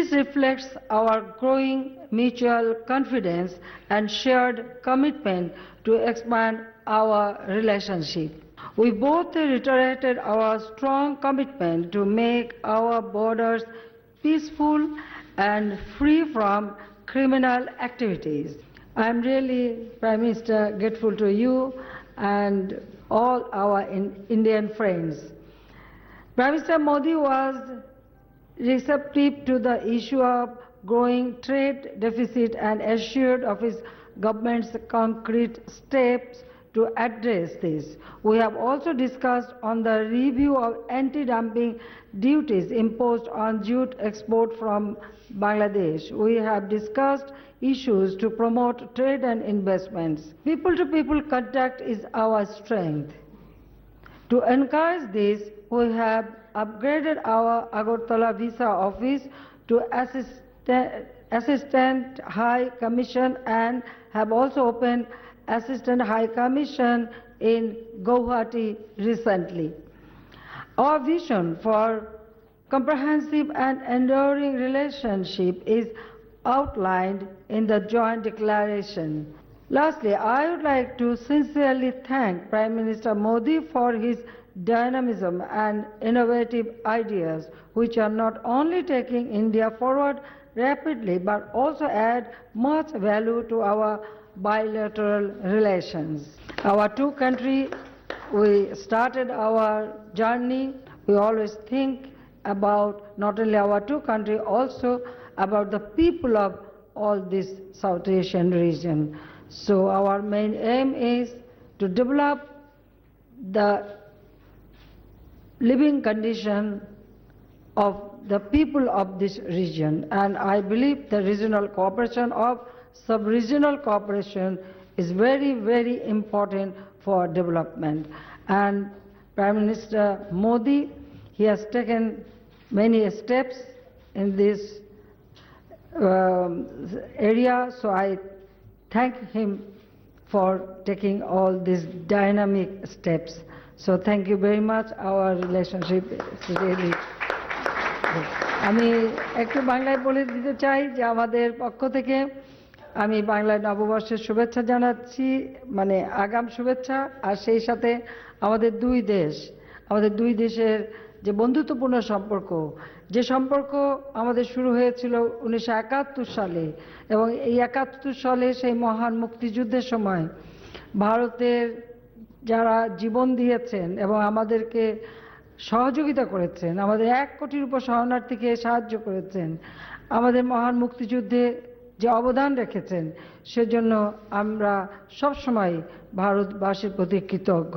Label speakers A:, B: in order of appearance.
A: reflects our growing mutual confidence and shared commitment to expand our relationship. We both reiterated our strong commitment to make our borders peaceful and free from criminal activities. I am really, Prime Minister, grateful to you and all our in- Indian friends. Prime Minister Modi was receptive to the issue of growing trade deficit and assured of his government's concrete steps to address this. We have also discussed on the review of anti-dumping duties imposed on jute export from Bangladesh. We have discussed issues to promote trade and investments. People-to-people contact is our strength. To encourage this, we have upgraded our Agartala visa office to assistant, assistant high commission and have also opened assistant high commission in Guwahati recently. Our vision for comprehensive and enduring relationship is outlined in the joint declaration. Lastly, I would like to sincerely thank Prime Minister Modi for his dynamism and innovative ideas, which are not only taking India forward rapidly but also add much value to our bilateral relations. Our two countries, we started our journey, we always think about not only our two countries, also about the people of all this South Asian region. So our main aim is to develop the living condition of the people of this region. And I believe the regional cooperation of sub-regional cooperation is very, very important for development. And Prime Minister Modi, he has taken many steps in this um, area, so I thank him for taking all these dynamic steps. So thank you very much. Our relationship is really. আমি একটু বাংলায় বলে দিতে চাই যে আমাদের পক্ষ থেকে আমি বাংলায় নববর্ষের শুভেচ্ছা জানাচ্ছি মানে আগাম শুভেচ্ছা আর সেই সাথে আমাদের দুই দেশ আমাদের দুই দেশের যে বন্ধুত্বপূর্ণ সম্পর্ক, যে সম্পর্ক আমাদের শুরু হয়েছিল উনিশশো একাত্তর সালে এবং এই একাত্তর সালে সেই মহান মুক্তিযুদ্ধের সময় ভারতের যারা জীবন দিয়েছেন এবং আমাদেরকে সহযোগিতা করেছেন, আমাদের এক কোটির উপর শরণার্থীকে সাহায্য করেছেন, আমাদের মহান মুক্তিযুদ্ধে যে অবদান রেখেছেন, সেজন্য আমরা সবসময় ভারতবাসীর প্রতি কৃতজ্ঞ।